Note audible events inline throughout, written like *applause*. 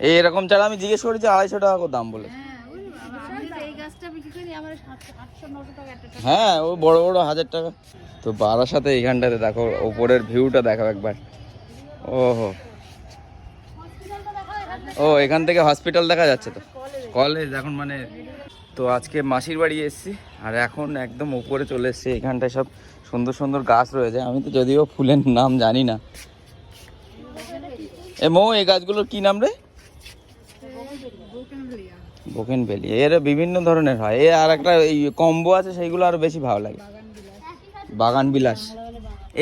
এই এরকম চারা আমি জিজ্ঞেস করেছি আড়াইশো টাকা করে দাম বলে। হ্যাঁ হ্যাঁ ও বড় বড় হাজার টাকা। তো বারাসাতে এইখানটাতে দেখো ওপরের ভিউটা দেখো একবার। ওহো। ও এখান থেকে হসপিটাল দেখা যাচ্ছে তো। কলেজ এখন মানে তো আজকে মাসির বাড়ি এসেছি আর এখন একদম উপরে চলে এসেছি এখানটায় সব সুন্দর সুন্দর গাছ রয়েছে। আমি তো যদিও ফুলের নাম জানি না। এ মৌ এই গাছগুলোর কি নাম রে? বোকেন বেলি এর বিভিন্ন ধরনের হয়। এ আর একটা এই কম্বো আছে, সেইগুলো আরও বেশি ভালো লাগে। বাগান বিলাস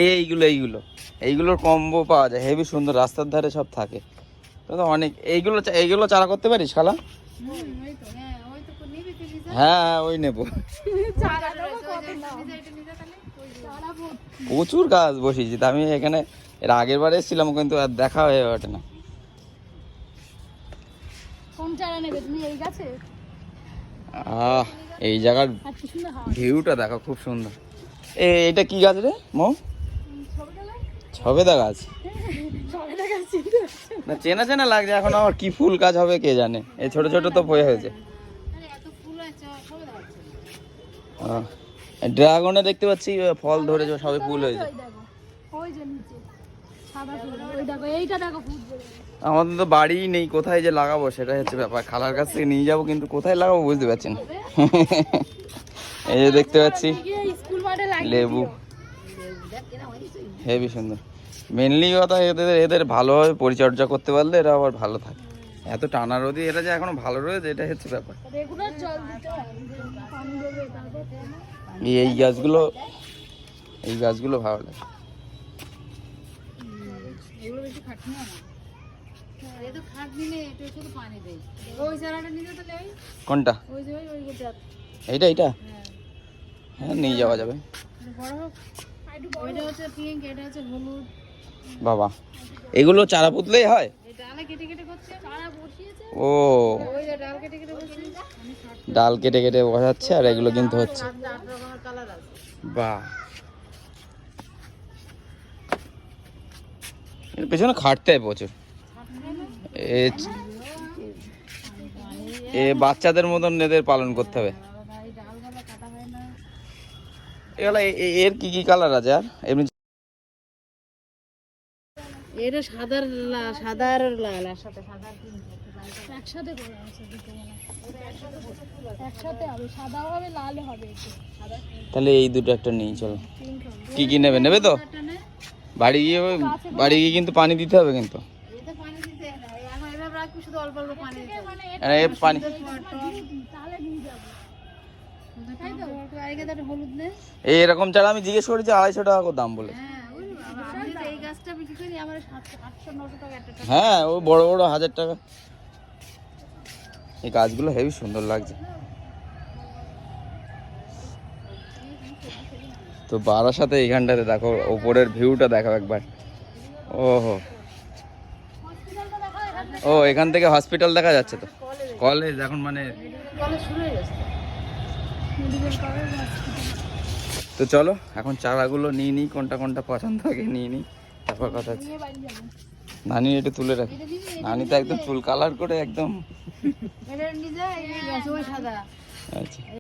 এই এইগুলো এইগুলো। এইগুলোর কম্বো পাওয়া যায়। হেভি সুন্দর, রাস্তার ধারে সব থাকে। তো অনেক, এইগুলো এইগুলো চারা করতে পারিস, খালা? হ্যাঁ ওই নিবি। প্রচুর গাছ বসিয়েছি। আমি এখানে, এর আগের বার এসেছিলাম, কিন্তু আর দেখা হয়ে ওঠে না। চারা নেবে তুমি এই গাছে? আহ এই জায়গার ভিউটা দেখো খুব সুন্দর। এ এটা কি গাছ রে মো? ছবেদা গাছ। না চেনা চেনা লাগছে এখন আমার কি ফুল গাছ হবে কে জানে? এই ছোট ছোট তো পয়ে হয়েছে। ড্রাগনে দেখতে পাচ্ছি ফল ধরেছে সবে ফুল হয়েছে। ওই যে নিচে। আমাদের তো বাড়ি নেই কোথায় যে লাগাবো সেটাই হচ্ছে ব্যাপার। খালার কাছ থেকে নিয়ে যাব কিন্তু কোথায় লাগাবো বুঝতে পারছি না। *laughs* এই যে দেখতে পাচ্ছি লেবু। হেভি সুন্দর। মেনলি কথা এদের এদের ভালোভাবে পরিচর্যা করতে পারলে এরা আবার ভালো থাকে। এত টানা রোদি এরা যে এখনও ভালো রয়েছে এটা হচ্ছে ব্যাপার। এই গাছগুলো এই গাছগুলো ভালো লাগে। এগুলো বেশি খাটনি না। এ তো খাটনি নেই এটা শুধু পানি দেয় ওই চারাটা নিতে তাহলে ওই কোনটা? ওই যে ওই ওই এইটা এইটা? হ্যাঁ। হ্যাঁ নিয়ে যাওয়া যাবে। বড় হোক। ওইটা হচ্ছে পিঙ্ক এটা হচ্ছে হলুদ। বাবা এগুলো চারা পুতলেই হয়? এই ডালে কেটে কেটে করছে। চারা বসিয়েছে? ও। ডাল কেটে কেটে বসাচ্ছে আর এগুলো কিন্তু হচ্ছে। আট আট রকমের কালার আছে বাহ এর পেছনে খাটতে হয় প্রচুর। এ এ বাচ্চাদের মতন এদের পালন করতে হবে। হয় এগুলো এর কি কি কালার আছে আর? এমনি এটা সাদার সাদার লাল একসাথে সাদার একসাথে করে একসাথে হবে সাদাও হবে লাল হবে। তাহলে এই দুটো একটা নিয়ে চলো। কি কি নেবে? নেবে তো? বাড়ি গিয়ে বাড়ি গিয়ে কিন্তু পানি দিতে হবে কিন্তু। পানি হয় এই এরকম চারা আমি জিজ্ঞেস করেছি আড়াইশো টাকা করে দাম বলে হ্যাঁ টাকা হ্যাঁ ও বড় বড় হাজার টাকা। এই গাছগুলো হেভি সুন্দর লাগছে। তো বারাসাতে এইখানটাতে দেখো ওপরের ভিউটা দেখো একবার। ওহো। ও এখান থেকে হসপিটাল দেখা যাচ্ছে তো? কলেজ এখন মানে হয়ে তো চলো এখন চারাগুলো নিয়ে নিই কোনটা কোনটা পছন্দ থাকে নিয়ে নিই। তারপর কথা আছে নানি এটা তুলে রাখি। নানি তো একদম চুল কালার করে একদম আচ্ছা।